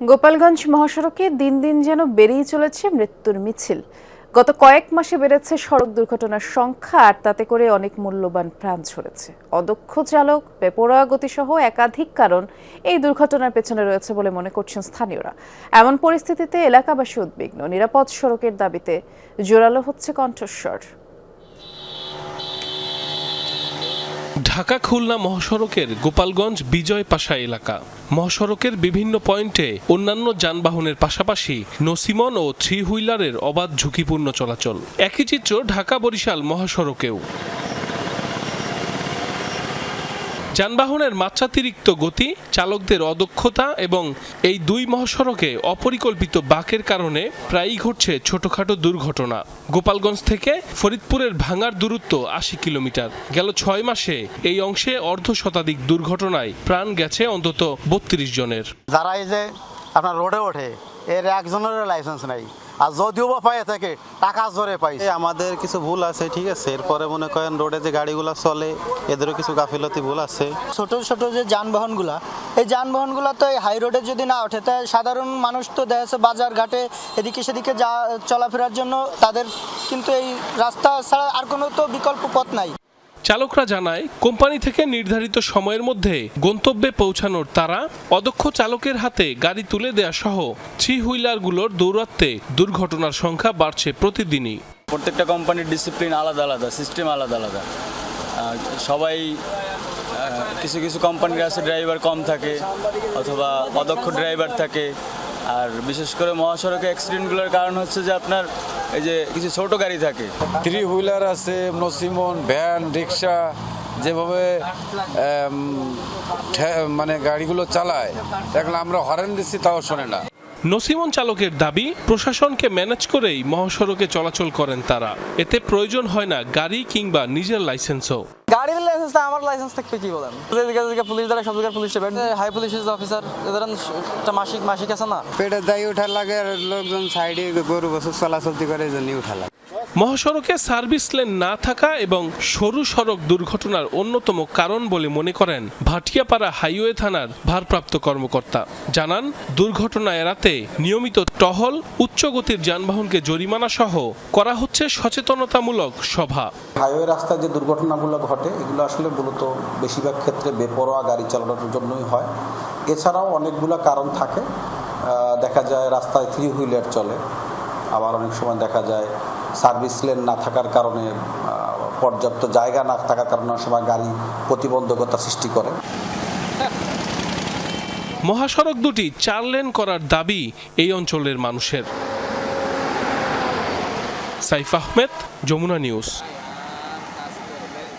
গোপালগঞ্জ মহাসড়কে দিন দিন যেন বেড়েই চলেছে মৃত্যুর মিছিল। গত কয়েক মাসে বেড়েছে সড়ক দুর্ঘটনার সংখ্যা, আর তাতে করে অনেক মূল্যবান প্রাণ ঝরেছে। অদক্ষ চালক, বেপরোয়া গতিসহ একাধিক কারণ এই দুর্ঘটনার পেছনে রয়েছে বলে মনে করছেন স্থানীয়রা। এমন পরিস্থিতিতে এলাকাবাসী উদ্বিগ্ন। নিরাপদ সড়কের দাবিতে জোরালো হচ্ছে কণ্ঠস্বর। ঢাকা খুলনা মহাসড়কের গোপালগঞ্জ বিজয় পাশা এলাকা। মহাসড়কের বিভিন্ন পয়েন্টে অন্যান্য যানবাহনের পাশাপাশি নসিমন ও থ্রি হুইলারের অবাধ ঝুঁকিপূর্ণ চলাচল। একই চিত্র ঢাকা বরিশাল মহাসড়কেও। যানবাহনের মাত্রাতিরিক্ত গতি, চালকদের অদক্ষতা এবং এই দুই মহাসড়কে অপরিকল্পিত বাঁকের কারণে প্রায়ই ঘটছে ছোটখাটো দুর্ঘটনা। গোপালগঞ্জ থেকে ফরিদপুরের ভাঙার দূরত্ব আশি কিলোমিটার। গেল ছয় মাসে এই অংশে অর্ধ শতাধিক দুর্ঘটনায় প্রাণ গেছে অন্তত বত্রিশ জনের। যারা এই যে আপনার রোডে ওঠে, এর একজনের লাইসেন্স নাই। আর যদিও বা পাইয়ে থাকে টাকা জোরে পাই এই আমাদের কিছু ভুল আছে ঠিক আছে? এরপরে মনে করেন রোডে যে গাড়িগুলো চলে এদেরও কিছু গাফিলতি ভুল আছে। ছোট ছোট যে যানবাহনগুলা এই যানবাহনগুলো তো এই হাই রোডে যদি না ওঠে তাই সাধারণ মানুষ তো দেখা যাচ্ছে বাজার ঘাটে এদিকে সেদিকে যা চলাফেরার জন্য তাদের কিন্তু এই রাস্তা ছাড়া আর কোনো তো বিকল্প পথ নাই। চালকরা জানায়, কোম্পানি থেকে নির্ধারিত সময়ের মধ্যে গন্তব্যে পৌঁছানোর তারা অদক্ষ চালকের হাতে গাড়ি তুলে দেয়া সহ থ্রি হুইলারগুলোর দৌরাত্মে দুর্ঘটনার সংখ্যা বাড়ছে প্রতিদিনই। প্রত্যেকটা কোম্পানির ডিসিপ্লিন আলাদা আলাদা সিস্টেম আলাদা আলাদা। সবাই কিছু কিছু কোম্পানির আছে ড্রাইভার কম থাকে, অথবা অদক্ষ ড্রাইভার থাকে। আর বিশেষ করে মহাসড়কে অ্যাক্সিডেন্টগুলোর কারণ হচ্ছে যে আপনার এই যে কিছু ছোট গাড়ি থাকে। থ্রি হুইলার আছে নসিমন ভ্যান রিক্সা যেভাবে মানে গাড়িগুলো চালায়। দেখলে আমরা হরেন দিচ্ছি তাও শোনে না। নসিমন চালকের দাবি প্রশাসনকে ম্যানেজ করেই মহাসড়কে চলাচল করেন তারা। এতে প্রয়োজন হয় না গাড়ি কিংবা নিজের লাইসেন্সও গাড়ির লাইসেন্স আমার লাইসেন্স থাকবে কি বলেন? যেদিকে পুলিশ দ্বারা সব জায়গায় পুলিশ হাই পুলিশ অফিসার ধরেন একটা মাসিক মাসিক আছে না? পেটের দায়ী উঠার লাগে আর লোকজন সাইডে গরু বছর চলাচলতি করে এই জন্যই উঠা লাগে মহাসড়কে সার্ভিস লেন না থাকা এবং সরু সড়ক দুর্ঘটনার অন্যতম কারণ বলে মনে করেন ভাটিয়াপাড়া হাইওয়ে থানার ভারপ্রাপ্ত কর্মকর্তা। জানান, দুর্ঘটনা এড়াতে নিয়মিত টহল উচ্চ গতির যানবাহনকে জরিমানা সহ করা হচ্ছে সচেতনতামূলক সভা। হাইওয়ে রাস্তায় যে দুর্ঘটনাগুলো ঘটে, এগুলো আসলে মূলত বেশিরভাগ ক্ষেত্রে বেপরোয়া গাড়ি চালানোর জন্যই হয়। এছাড়াও অনেকগুলো কারণ থাকে। দেখা যায় রাস্তায় থ্রি হুইলার চলে। আবার অনেক সময় দেখা যায় সার্ভিস লেন না থাকার কারণে পর্যাপ্ত জায়গা না থাকার কারণে সময় গাড়ি প্রতিবন্ধকতা সৃষ্টি করে। মহাসড়ক দুটি চার লেন করার দাবি এই অঞ্চলের মানুষের। সাইফ আহমেদ, যমুনা নিউজ।